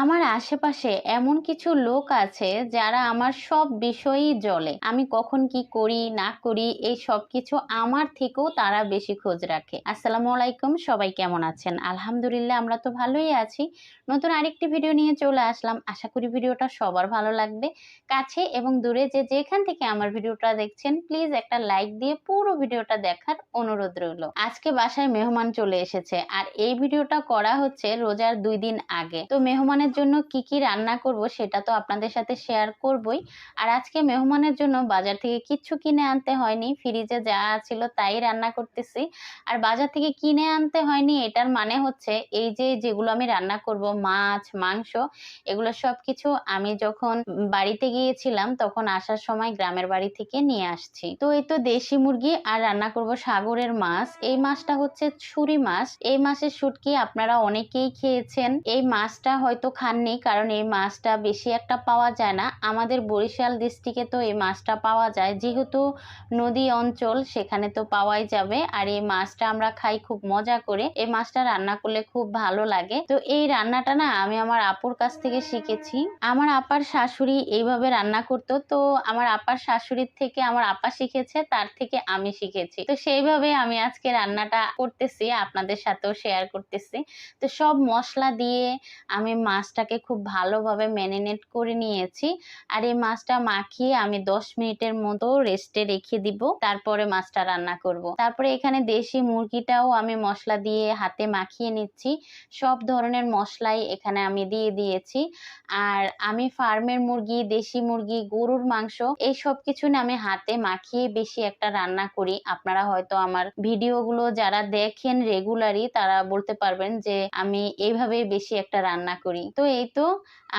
আমার আশেপাশে এমন কিছু লোক আছে যারা আমার সব বিষয়েই জ্বলে। আমি কখন কি করি, না করি, এই সব কিছু আমার থেকেও তারা বেশি খোঁজ রাখে। আসসালামু আলাইকুম, সবাই কেমন আছেন? আলহামদুলিল্লাহ, আমরা তো ভালোই আছি। নতুন আরেকটি ভিডিও নিয়ে চলে আসলাম। আশা করি ভিডিওটা সবার ভালো লাগবে। কাছে এবং দূরে যে যেখান থেকে আমার ভিডিওটা দেখছেন, প্লিজ একটা লাইক দিয়ে পুরো ভিডিওটা দেখার অনুরোধ রইল। আজকে বাসায় মেহমান চলে এসেছে। আর এই ভিডিওটা করা হচ্ছে রোজার দুই দিন আগে। তো মেহমানের জন্য কি কি রান্না করব সেটা তো আপনাদের সাথে শেয়ার করবই। আর আজকে মেহমানের জন্য বাজার থেকে কিচ্ছু কিনে আনতে হয়নি ফ্রিজে যা ছিল তাই রান্না করতেছি। আর বাজার থেকে কিনে আনতে হয়নি, এটার মানে হচ্ছে এই যে যেগুলো আমি রান্না করব, মাছ, মাংস, এগুলো সব কিছু আমি যখন বাড়িতে গিয়েছিলাম তখন আসার সময় গ্রামের বাড়ি থেকে নিয়ে আসছি। তো এই তো দেশি মুরগি আর রান্না করব সাগরের মাছ। এই মাছটা হচ্ছে ছুরি মাছ। এই মাছের শুটকি আপনারা অনেকেই খেয়েছেন। এই মাছটা হয়তো খাননি কারণ এই মাছটা বেশি একটা পাওয়া যায় না। আমাদের বরিশাল ডিস্ট্রিক্টে তো এই মাছটা পাওয়া যায়। যেহেতু নদী অঞ্চল, সেখানে তো পাওয়াই যাবে। আর এই মাছটা আমরা খাই খুব মজা করে। এই মাছটা রান্না করলে খুব ভালো লাগে। তো এই রান্নাটা না আমি আমার আপুর কাছ থেকে শিখেছি। আমার আপার শাশুড়ি এইভাবে রান্না করতো। তো আমার আপার শাশুড়ির থেকে আমার আপা শিখেছে, তার থেকে আমি শিখেছি। তো সেইভাবে আমি আজকে রান্নাটা করতেছি, আপনাদের সাথেও শেয়ার করতেছি। তো সব মশলা দিয়ে আমি মাছটাকে খুব ভালোভাবে ম্যারিনেট করে নিয়েছি। আর এই মাছটা মাখিয়ে আমি দশ মিনিটের মতো রেস্টে রেখে দিব। তারপরে মাছটা রান্না করব। তারপরে এখানে দেশি মুরগিটাও আমি মশলা দিয়ে হাতে মাখিয়ে নিচ্ছি। সব ধরনের মশলাই এখানে আমি দিয়ে দিয়েছি। আর আমি ফার্মের মুরগি, দেশি মুরগি, গরুর মাংস এই সব কিছু না আমি হাতে মাখিয়ে বেশি একটা রান্না করি। আপনারা হয়তো আমার ভিডিওগুলো যারা দেখেন রেগুলারই তারা বলতে পারবেন যে আমি এইভাবে বেশি একটা রান্না করি। তো এই তো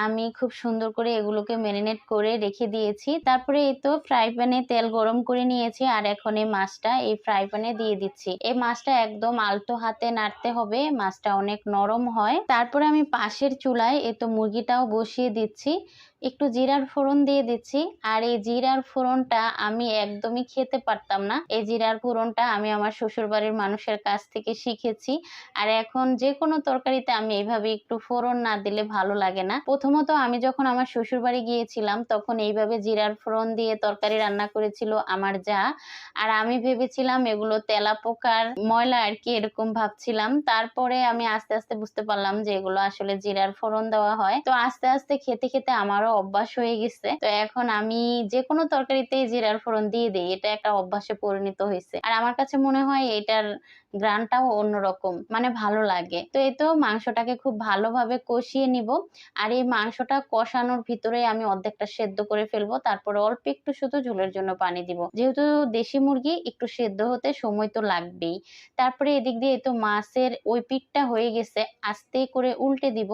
আমি খুব সুন্দর করে এগুলোকে ম্যারিনেট করে রেখে দিয়েছি। তারপরে এই তো ফ্রাই প্যানে তেল গরম করে নিয়েছি আর এখন এই মাছটা এই ফ্রাই প্যানে দিয়ে দিচ্ছি। এই মাছটা একদম আলতো হাতে নাড়তে হবে, মাছটা অনেক নরম হয়। তারপরে আমি পাশের চুলায় এ তো মুরগিটাও বসিয়ে দিচ্ছি। একটু জিরার ফোড়ন দিয়ে দিচ্ছি। আর এই জিরার ফোড়নটা আমি একদমই খেতে পারতাম না। এই জিরার ফোড়নটা আমি আমার শ্বশুর বাড়ির মানুষের কাছ থেকে শিখেছি। আর এখন যে কোনো তরকারিতে আমি এইভাবে একটু ফোড়ন না দিলে ভালো লাগে না। প্রথমত আমি যখন আমার শ্বশুর বাড়ি গিয়েছিলাম, তখন এইভাবে জিরার ফোড়ন দিয়ে তরকারি রান্না করেছিল আমার যা। আর আমি ভেবেছিলাম এগুলো তেলা পোকার ময়লা আর কি এরকম ভাবছিলাম। তারপরে আমি আস্তে আস্তে বুঝতে পারলাম যে এগুলো আসলে জিরার ফোড়ন দেওয়া হয়। তো আস্তে আস্তে খেতে খেতে আমারও অভ্যাস হয়ে গেছে। তো এখন আমি যে কোনো তরকারিতে জিরার ফোড়ন দিয়ে দিই, এটা একটা অভ্যাসে পরিণত হয়েছে। আর আমার কাছে মনে হয় এটার গ্রানটাও অন্যরকম মানে ভালো লাগে। তো এই তো মাংসটাকে খুব ভালোভাবে কষিয়ে নিব। আর এই মাংসটা কষানোর ভিতরে আমি অর্ধেকটা সেদ্ধ করে ফেলব, তারপরে অল্প একটু শুধু ঝোলের জন্য পানি দিব। যেহেতু দেশি মুরগি, একটু সেদ্ধ হতে সময় তো লাগবেই। তারপরে এদিক দিয়ে তো মাছের ওই পিঠটা হয়ে গেছে, আস্তে করে উল্টে দিব।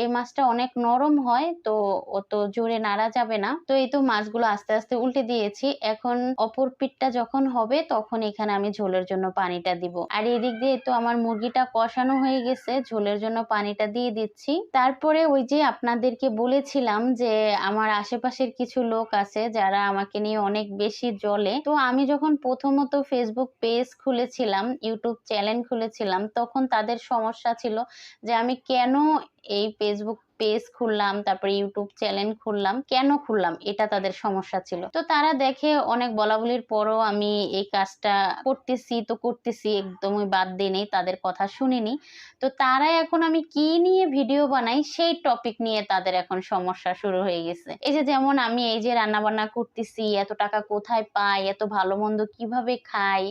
এই মাছটা অনেক নরম হয়, তো অত জোরে নাড়া যাবে না। তো এই তো মাছগুলো আস্তে আস্তে উল্টে দিয়েছি। এখন অপর পিঠটা যখন হবে, তখন এখানে আমি ঝোলের জন্য পানিটা দিব। আর এদিক দিয়ে তো আমার মুরগিটা কষানো হয়ে গেছে, ঝোলের জন্য পানিটা দিয়ে দিচ্ছি। তারপরে ওই যে আপনাদেরকে বলেছিলাম যে আমার আশেপাশের কিছু লোক আছে যারা আমাকে নিয়ে অনেক বেশি জ্বলে। তো আমি যখন প্রথমত ফেসবুক পেজ খুলেছিলাম ইউটিউব চ্যানেল খুলেছিলাম, তখন তাদের সমস্যা ছিল যে আমি কেন এই ফেসবুক পেজ খুললাম, তারপরে ইউটিউব চ্যানেল খুললাম। কেন খুললাম? এটা তাদের সমস্যা ছিল। তো তারা দেখে অনেক বলা বলির পরও আমি এই কাজটা করতেছি, তো করতেছি, একদমই বাদ দিয়ে নেই, তাদের কথা শুনিনি। তো তারা এখন আমি কি নিয়ে ভিডিও বানাই, সেই টপিক নিয়ে তাদের এখন সমস্যা শুরু হয়ে গেছে। এই যে যেমন আমি এই যে রান্না বান্না করতেছি, এত টাকা কোথায় পাই, এত ভালো মন্দ কীভাবে খাই,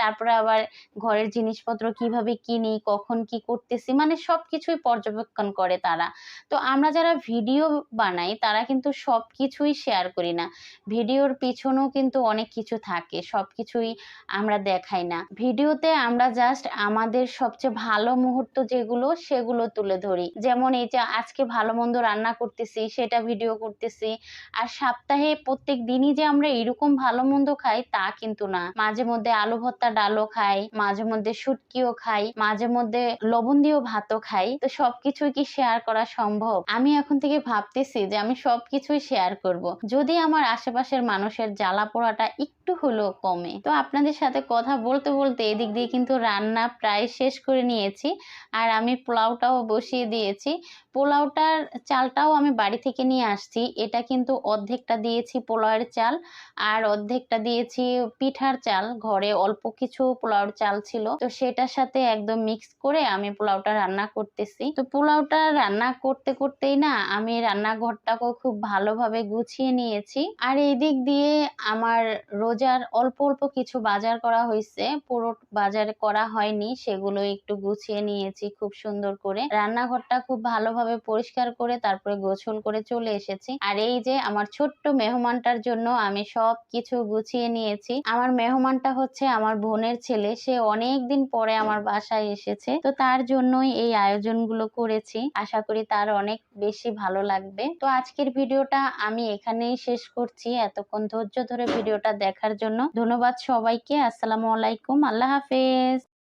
তারপরে আবার ঘরের জিনিসপত্র কীভাবে কিনি, কখন কি করতেছি মানে সবকিছুই পর্যবেক্ষণ করে তারা। তো আমরা যারা ভিডিও বানাই, তারা কিন্তু সব কিছুই শেয়ার করি না। ভিডিওর পিছনেও কিন্তু অনেক কিছু থাকে সব কিছুই আমরা দেখাই না। ভিডিওতে আমরা জাস্ট আমাদের সবচেয়ে ভালো মুহূর্ত যেগুলো, সেগুলো তুলে ধরি। যেমন এই যে, আজকে ভালো মন্দ রান্না করতেছি, সেটা ভিডিও করতেছি। আর সপ্তাহে প্রত্যেক দিনই যে আমরা এরকম ভালো মন্দ খাই, তা কিন্তু না। মাঝে মধ্যে আলু ভর্তা ডালও খাই, মাঝে মধ্যে শুটকিও খাই, মাঝে মধ্যে লবণ দিয়েও ভাতও খাই। তো সবকিছুই কি কি শেয়ার করা সম্ভব? আমি এখন থেকে ভাবতেছি যে আমি সবকিছুই শেয়ার করব। যদি আমার আশেপাশের মানুষের জ্বালা পোড়াটা একটু হলেও কমে। তো আপনাদের সাথে কথা বলতে বলতে এদিক দিয়ে কিন্তু রান্না প্রায় শেষ করে নিয়েছি। আর আমি পোলাওটাও বসিয়ে দিয়েছি। পোলাওটার চালটাও আমি বাড়ি থেকে নিয়ে আসছি। এটা কিন্তু অর্ধেকটা দিয়েছি পোলাওয়ের চাল আর অর্ধেকটা দিয়েছি পিঠার চাল। ঘরে অল্প কিছু পোলাওর চাল ছিল। তো সেটার সাথে একদম মিক্স করে আমি পোলাওটা রান্না করতেছি। তো পোলাওটা রান্না করতে করতেই না আমি রান্নাঘরটাকেও খুব ভালোভাবে গুছিয়ে নিয়েছি। আর এই দিক দিয়ে আমার রোজার অল্প অল্প কিছু বাজার করা হয়েছে পুরো বাজার করা হয়নি সেগুলো একটু গুছিয়ে নিয়েছি খুব সুন্দর করে। রান্নাঘরটা খুব ভালোভাবে পরিষ্কার করে তারপরে গোছল করে চলে এসেছি। আর এই যে আমার ছোট্ট মেহমানটার জন্য আমি সব কিছু গুছিয়ে নিয়েছি। আমার মেহমানটা হচ্ছে আমার বোনের ছেলে। সে অনেক দিন পরে আমার বাসায় এসেছে। তো তার জন্যই এই আয়োজনগুলো করেছি। আশা করি তার অনেক বেশি ভালো লাগবে। তো আজকের ভিডিওটা আমি এখানেই শেষ করছি। এতক্ষণ ধৈর্য ধরে ভিডিওটা দেখার জন্য ধন্যবাদ সবাইকে। আসসালামু আলাইকুম। আল্লাহ হাফেজ।